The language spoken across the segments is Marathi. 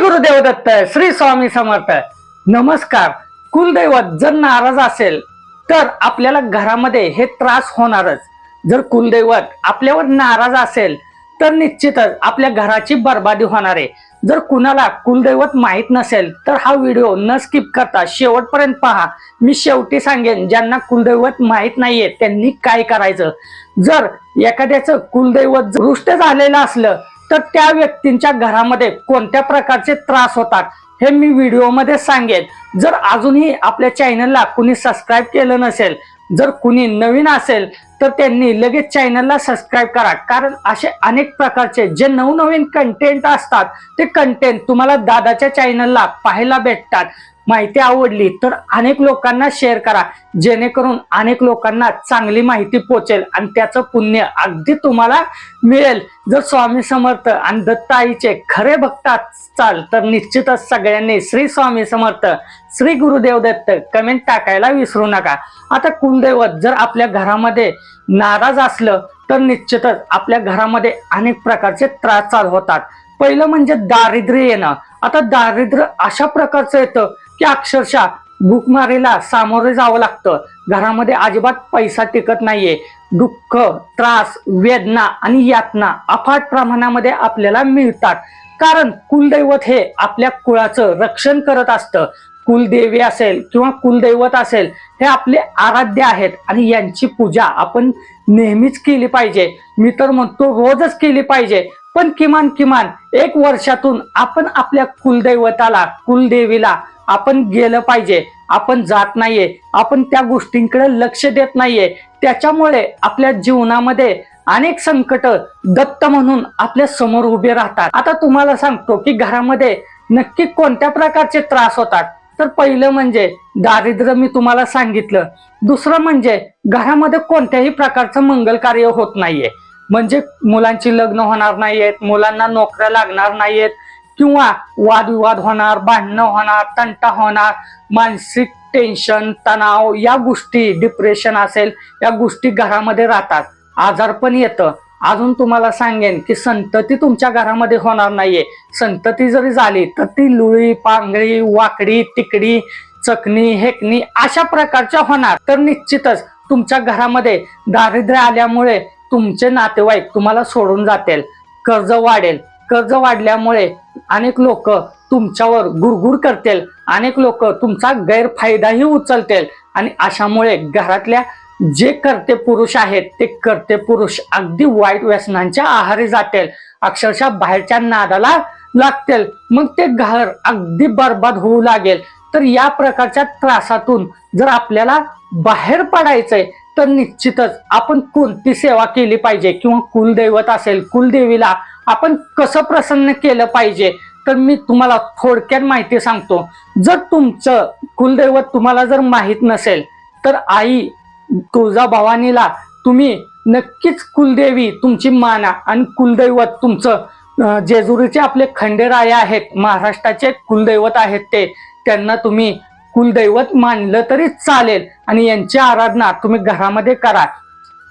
गुरुदेव दत्त श्री स्वामी समर्थ नमस्कार. कुलदैवत जर नाराज असेल तर आपल्याला घरामध्ये हे त्रास होणारच. जर कुलदैवत आपल्यावर नाराज असेल तर निश्चितच आपल्या घराची बर्बादी होणार आहे. जर कुणाला कुलदैवत माहीत नसेल तर हा व्हिडिओ न स्किप करता शेवटपर्यंत पहा. मी शेवटी सांगेन ज्यांना कुलदैवत माहीत नाहीये त्यांनी काय करायचं? जर एखाद्याचं कुलदैवत दृष्ट झालेलं असलं तर त्या व्यक्तींच्या घरामध्ये कोणत्या प्रकारचे त्रास होतात हे मी व्हिडिओमध्ये सांगेन. जर अजूनही आपल्या चॅनलला कुणी सबस्क्राईब केलं नसेल जर कुणी नवीन असेल तर त्यांनी लगेच चॅनलला सबस्क्राईब करा. कारण असे अनेक प्रकारचे जे नवनवीन कंटेंट असतात ते कंटेंट तुम्हाला दादाच्या चॅनलला पाहायला भेटतात. माहिती आवडली तर अनेक लोकांना शेअर करा. जेणेकरून अनेक लोकांना चांगली माहिती पोचेल आणि त्याचं पुण्य अगदी तुम्हाला मिळेल. जर स्वामी समर्थ आणि दत्ताईचे खरे भक्त चाल तर निश्चितच सगळ्यांनी श्री स्वामी समर्थ श्री गुरुदेव दत्त कमेंट टाकायला विसरू नका. आता कुलदैवत जर आपल्या घरामध्ये नाराज असलं तर निश्चितच आपल्या घरामध्ये अनेक प्रकारचे त्रास चालू होतात. पहिलं म्हणजे दारिद्र्य येणं. आता दारिद्र्य अशा प्रकारचं येतं की अक्षरशः भूकमारीला सामोरे जावं लागतं. घरामध्ये अजिबात पैसा टिकत नाहीये. दुःख त्रास वेदना आणि यातना अफाट प्रमाणामध्ये आपल्याला मिळतात. कारण कुलदैवत हे आपल्या कुळाचं रक्षण करत असतं. कुलदेवी असेल किंवा कुलदैवत असेल हे आपले आराध्य आहेत आणि यांची पूजा आपण नेहमीच केली पाहिजे. मी तर म्हणतो रोजच केली पाहिजे. पण किमान किमान एक वर्षातून आपण आपल्या कुलदैवताला कुलदेवीला आपण गेलं पाहिजे. आपण जात नाहीये. आपण त्या गोष्टींकडे लक्ष देत नाहीये. त्याच्यामुळे आपल्या जीवनामध्ये अनेक संकट दत्त म्हणून आपल्यासमोर उभे राहतात. आता तुम्हाला सांगतो की घरामध्ये नक्की कोणत्या प्रकारचे त्रास होतात? तर पहिलं म्हणजे दारिद्र्य मी तुम्हाला सांगितलं. दुसरं म्हणजे घरामध्ये कोणत्याही प्रकारचं मंगल कार्य होत नाहीये. म्हणजे मुलांची लग्न होणार नाहीयेत मुलांना नोकऱ्या लागणार नाहीयेत किंवा वादविवाद होणार भांडणं होणार तंटा होणार मानसिक टेन्शन तणाव या गोष्टी डिप्रेशन असेल या गोष्टी घरामध्ये राहतात. आजार पण येतं. अजून तुम्हाला सांगेन की संतती तुमच्या घरामध्ये होणार नाहीये. संतती जरी झाली तर ती लुळी पांगळी वाकडी तिकडी चकणी हेकणी अशा प्रकारच्या होणार. तर निश्चितच तुमच्या घरामध्ये दारिद्र्य आल्यामुळे तुमचे नातेवाईक तुम्हाला सोडून जातील. कर्ज वाढेल. कर्ज वाढल्यामुळे अनेक लोक तुमच्यावर गुरगुर करतील अनेक लोक तुमचा गैरफायदाही उचलतील आणि अशामुळे घरातल्या जे करते पुरुष आहेत ते करते पुरुष अगदी वाईट व्यसनांच्या आहारी जातील. अक्षरशः बाहेरच्या नादाला लागतील. मग ते घर अगदी बर्बाद होऊ लागेल. तर या प्रकारच्या त्रासातून जर आपल्याला बाहेर पडायचंय तर निश्चितच आपण कोणती सेवा केली पाहिजे? किंवा कुलदैवत असेल कुलदेवीला आपण कसं प्रसन्न केलं पाहिजे तर मी तुम्हाला थोडक्यात माहिती सांगतो. जर तुमचं कुलदैवत तुम्हाला जर माहीत नसेल तर आई तुळजा भवानीला तुम्ही नक्कीच कुलदेवी तुमची माना आणि कुलदैवत तुमचं जेजुरीचे आपले खंडेराय आहेत महाराष्ट्राचे कुलदैवत आहेत ते त्यांना तुम्ही कुलदैवत मानलं तरी चालेल आणि यांची आराधना तुम्ही घरामध्ये करा.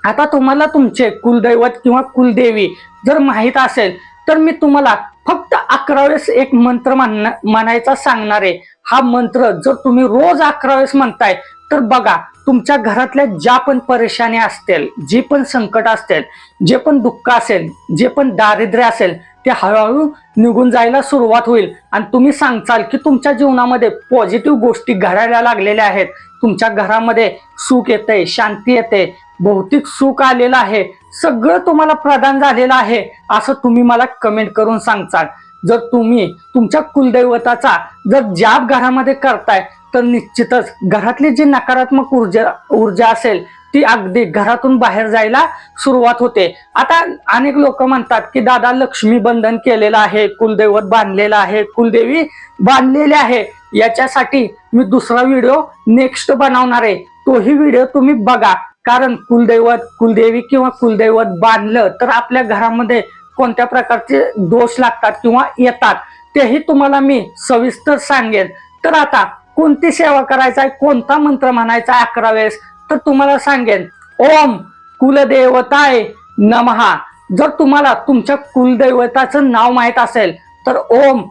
आता तुम्हाला तुमचे कुलदैवत किंवा कुलदेवी जर माहीत असेल तर मी तुम्हाला फक्त अकरा वेळेस एक मंत्र म्हणायचा सांगणार आहे. हा मंत्र जर तुम्ही रोज अकरा वेळेस म्हणताय तर बघा तुमच्या घरातल्या ज्या पण परेशानी असतील जे पण संकट असतील जे पण दुःख असेल जे पण दारिद्र्य असेल ते हळूहळू निघून जायला सुरुवात होईल. आणि तुम्ही सांगचाल की तुमच्या जीवनामध्ये पॉझिटिव्ह गोष्टी घडायला लागलेल्या आहेत. तुमच्या घरामध्ये सुख येते शांती येते. भौतिक सुख आलेलं आहे. सगळं तुम्हाला प्रदान झालेलं आहे. असं तुम्ही मला कमेंट करून सांगचाल जर तुम्ही तुमच्या कुलदैवताचा जर जाप घरामध्ये करताय तर निश्चितच घरातली जी नकारात्मक ऊर्जा ऊर्जा असेल ती अगदी घरातून बाहेर जायला सुरुवात होते. आता अनेक लोक म्हणतात की दादा लक्ष्मी बंधन केलेलं आहे कुलदैवत बांधलेलं आहे कुलदेवी बांधलेली आहे. याच्यासाठी मी दुसरा व्हिडिओ नेक्स्ट बनवणार आहे. तोही व्हिडिओ तुम्ही बघा. कारण कुलदैवत कुलदेवी किंवा कुलदैवत बांधलं तर आपल्या घरामध्ये कोणत्या प्रकारचे दोष लागतात किंवा येतात तेही तुम्हाला मी सविस्तर सांगेन. तर आता कोणती सेवा करायचा आहे कोणता मंत्र म्हणायचा आहे अकरा वेळेस तर तुम्हाला सांगेन. ओम कुलदेवताय नमहा. जर तुम्हाला तुमच्या कुलदैवताचं नाव माहीत असेल तर ओम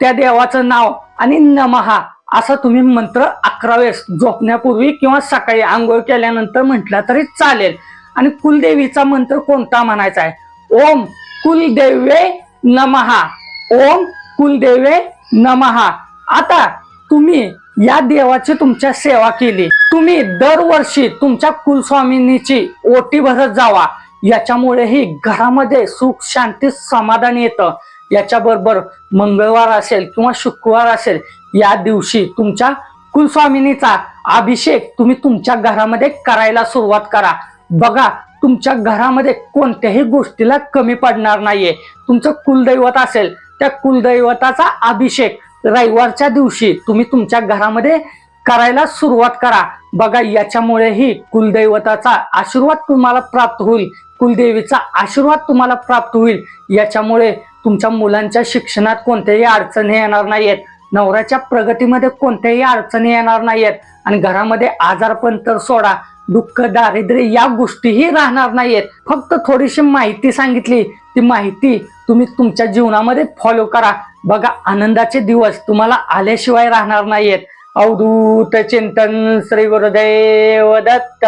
त्या देवाचं नाव आणि नमहा. असा तुम्ही मंत्र अकरा वेळेस झोपण्यापूर्वी किंवा सकाळी आंघोळ केल्यानंतर म्हटला तरी चालेल. आणि कुलदेवीचा मंत्र कोणता म्हणायचा आहे? ओम कुलदेवे नमहा. ओम कुलदेवे नमहा. आता तुम्ही या देवाची तुमच्या सेवा केली. तुम्ही दरवर्षी तुमच्या कुलस्वामिनीची ओटी भरत जावा. याच्यामुळेही घरामध्ये सुख शांती समाधान येतं. याच्याबरोबर मंगळवार असेल किंवा शुक्रवार असेल या दिवशी तुमच्या कुलस्वामिनीचा अभिषेक तुम्ही तुमच्या घरामध्ये करायला सुरुवात करा. बघा तुमच्या घरामध्ये कोणत्याही गोष्टीला कमी पडणार नाहीये. तुमचं कुलदैवत असेल त्या कुलदैवताचा अभिषेक रविवारच्या दिवशी तुम्ही तुमच्या घरामध्ये करायला सुरुवात करा. बघा याच्यामुळेही कुलदैवताचा आशीर्वाद तुम्हाला प्राप्त होईल. कुलदेवीचा आशीर्वाद तुम्हाला प्राप्त होईल. याच्यामुळे तुमच्या मुलांच्या शिक्षणात कोणत्याही अडचणी येणार नाहीयेत. नवऱ्याच्या प्रगतीमध्ये कोणत्याही अडचणी येणार नाहीयेत. आणि घरामध्ये आजारपण तर सोडा दुःख दारिद्र्य या गोष्टीही राहणार नाहीयेत. फक्त थोडीशी माहिती सांगितली. ती माहिती तुम्ही तुमच्या जीवनामध्ये फॉलो करा. बघा आनंदाचे दिवस तुम्हाला आल्याशिवाय राहणार नाहीयेत. अवधूत चिंतन श्री गुरुदेव दत्त.